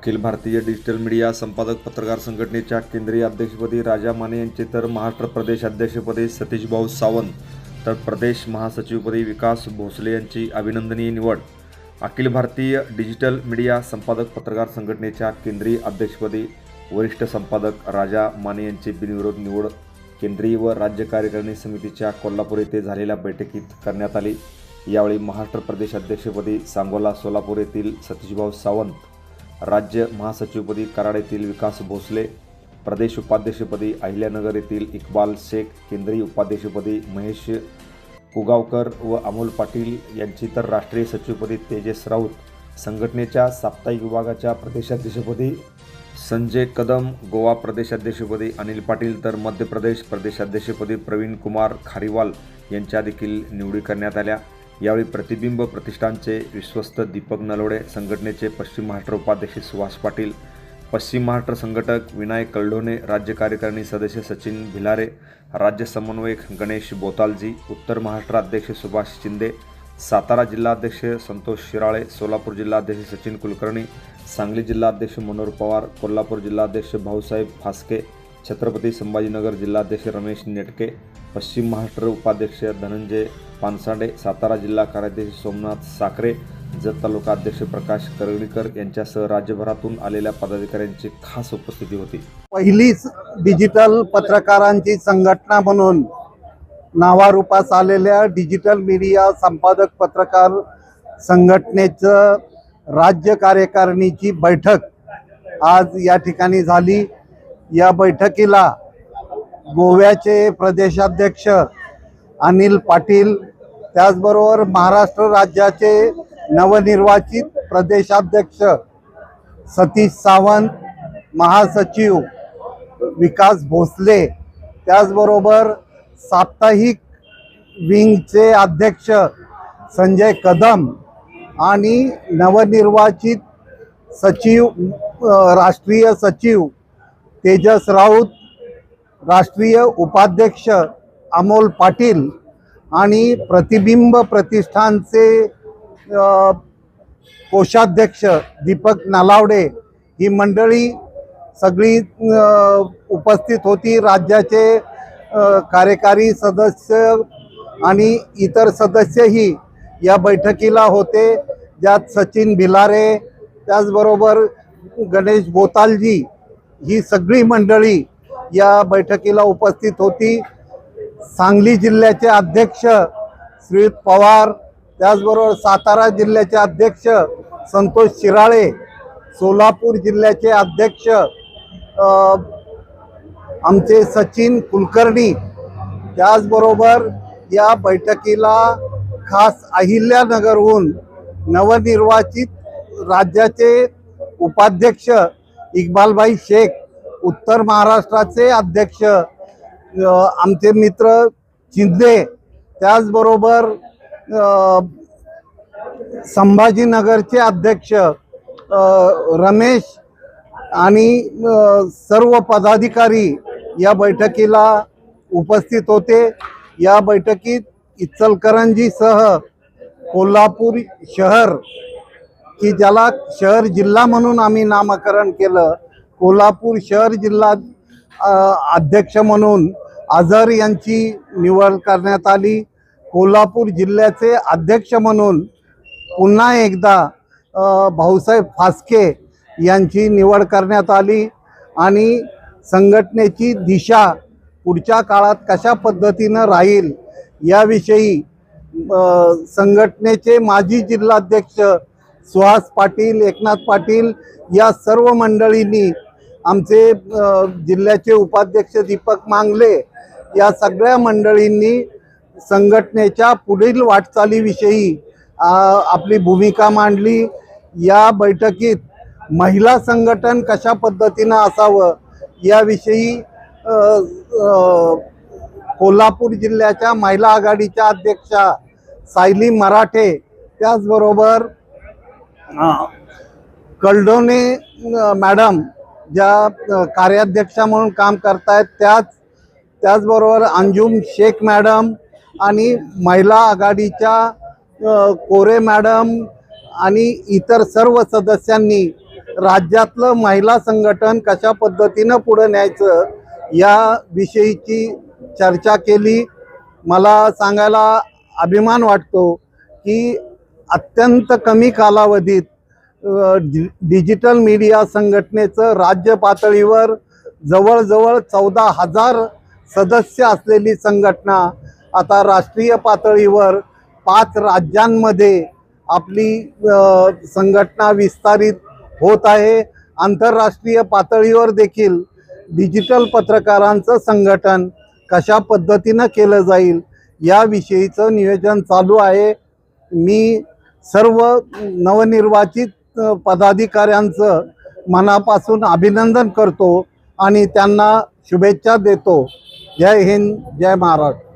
Akhil Bharatiya digital media संपादक पत्रकार संघटनेच्या केंद्रीय अध्यक्षपदी राजा माने यांचे तर महाराष्ट्र प्रदेश अध्यक्षपदी सतीशभाऊ सावंत तर प्रदेश महासचिवपदी विकास भोसले यांची अभिनंदनीय निवड. अखिल भारतीय डिजिटल मीडिया संपादक पत्रकार संघटनेच्या केंद्रीय अध्यक्षपदी वरिष्ठ संपादक राजा माने यांची बिनविरोध निवड केंद्रीय व राज्य कार्यकारिणी समितीच्या कोल्हापूर येथे झालेल्या बैठकीत करण्यात आली. यावेळी महाराष्ट्र प्रदेश अध्यक्षपदी सांगोला सोलापूर येथील सतीशभाऊ सावंत राज्य महासचिवपदी कराड येथील विकास भोसले प्रदेश उपाध्यक्षपदी अहिल्यानगर येथील इक्बाल शेख केंद्रीय उपाध्यक्षपदी महेश कुगावकर व अमोल पाटील यांची तर राष्ट्रीय सचिवपदी तेजस राऊत संघटनेच्या साप्ताहिक विभागाच्या प्रदेशाध्यक्षपदी संजय कदम गोवा प्रदेशाध्यक्षपदी अनिल पाटील तर मध्य प्रदेश प्रदेशाध्यक्षपदी प्रवीण कुमार खारीवाल यांच्या देखील निवडी करण्यात आल्या. यावेळी प्रतिबिंब प्रतिष्ठानचे विश्वस्त दीपक नलोडे संघटनेचे पश्चिम महाराष्ट्र उपाध्यक्ष सुभाष पाटील पश्चिम महाराष्ट्र संघटक विनायक कळढोणे राज्य कार्यकारिणी सदस्य सचिन भिलारे राज्य समन्वयक गणेश बोतालजी उत्तर महाराष्ट्र अध्यक्ष सुभाष शिंदे सातारा जिल्हाध्यक्ष संतोष शिराळे सोलापूर जिल्हाध्यक्ष सचिन कुलकर्णी सांगली जिल्हाध्यक्ष मनोहर पवार कोल्हापूर जिल्हाध्यक्ष भाऊसाहेब फासके छत्रपती संभाजीनगर जिल्हाध्यक्ष रमेश नेटके पश्चिम महाराष्ट्र उपाध्यक्ष धनंजय पानसाडे सातारा जिल्हा कार्याध्यक्ष सोमनाथ साखरे जत तालुका अध्यक्ष प्रकाश करगणीकर यांच्यासह राज्यभरातून आलेल्या पदाधिकाऱ्यांची खास उपस्थिती होती. पहिलीच डिजिटल पत्रकारांची संघटना म्हणून नावारूपास आलेल्या डिजिटल मीडिया संपादक पत्रकार संघटनेचं राज्य कार्यकारिणीची बैठक आज या ठिकाणी झाली. या बैठकीला गोव्याचे प्रदेशाध्यक्ष अनिल पाटील त्याचबरोबर महाराष्ट्र राज्याचे नवनिर्वाचित प्रदेशाध्यक्ष सतीश सावंत महासचिव विकास भोसले त्याचबरोबर साप्ताहिक विंगचे अध्यक्ष संजय कदम आणि नवनिर्वाचित सचिव राष्ट्रीय सचिव तेजस राऊत राष्ट्रीय उपाध्यक्ष अमोल पाटील आणि प्रतिबिंब प्रतिष्ठानचे कोषाध्यक्ष दीपक नालावडे ही मंडळी सगळी उपस्थित होती. राज्याचे कार्यकारी सदस्य आणि इतर सदस्यही या बैठकीला होते. ज्यात सचिन भिलारे त्याचबरोबर गणेश बोतालजी ही सगळी मंडळी या बैठकीला उपस्थित होती. सांगली जिल्ह्याचे अध्यक्ष श्रीयुत पवार त्याचबरोबर सातारा जिल्ह्याचे अध्यक्ष संतोष शिराळे सोलापूर जिल्ह्याचे अध्यक्ष आमचे सचिन कुलकर्णी. त्याचबरोबर या बैठकीला खास अहिल्यानगरहून नवनिर्वाचित राज्याचे उपाध्यक्ष इक्बालभाई शेख उत्तर महाराष्ट्राचे अध्यक्ष आमचे मित्र चिंदे त्याचबरोबर संभाजीनगरचे अध्यक्ष रमेश आणि सर्व पदाधिकारी या बैठकीला उपस्थित होते. या बैठकीत इचलकरंजीसह कोल्हापूर शहर की ज्याला शहर जिल्हा म्हणून आम्ही नामकरण केलं कोल्हापूर शहर जिल्हा अध्यक्ष म्हणून अझर यांची निवड करण्यात आली. कोल्हापूर जिल्ह्याचे अध्यक्ष म्हणून पुन्हा एकदा भाऊसाहेब फासके यांची निवड करण्यात आली आणि संघटनेची दिशा पुढच्या काळात कशा पद्धतीनं राहील याविषयी संघटनेचे माजी जिल्हाध्यक्ष सुहास पाटील एकनाथ पाटील या सर्व मंडळींनी आमचे जिल्ह्याचे उपाध्यक्ष दीपक मांगले या सगळ्या मंडळींनी संघटनेच्या पुढील वाटचालीविषयी आपली भूमिका मांडली. या बैठकीत महिला संघटन कशा पद्धतीनं असावं याविषयी कोल्हापूर जिल्ह्याच्या महिला आघाडीच्या अध्यक्षा सायली मराठे त्याचबरोबर कल्डोने मॅडम ज्या कार्याध्यक्षा म्हणून काम करतायत त्याच त्याचबरोबर अंजुम शेख मॅडम आणि महिला आघाडीच्या कोरे मॅडम आणि इतर सर्व सदस्यांनी राज्यातलं महिला संघटन कशा पद्धतीनं पुढं न्यायचं या विषयीची चर्चा केली. मला सांगायला अभिमान वाटतो की अत्यंत कमी कालावधीत डिजिटल मीडिया संघटनेचं राज्य पातळीवर जवळजवळ चौदा हजार सदस्य असलेली संघटना आता राष्ट्रीय पातळीवर पाच राज्यांमध्ये आपली संघटना विस्तारित होत आहे. आंतरराष्ट्रीय पातळीवर देखील डिजिटल पत्रकारांचं संघटन कशा पद्धतीनं केलं जाईल याविषयीचं नियोजन चालू आहे. मी सर्व नवनिर्वाचित पदाधिकाऱ्यांचं मनापासून अभिनंदन करतो आणि त्यांना शुभेच्छा देतो. जय हिंद जय महाराष्ट्र.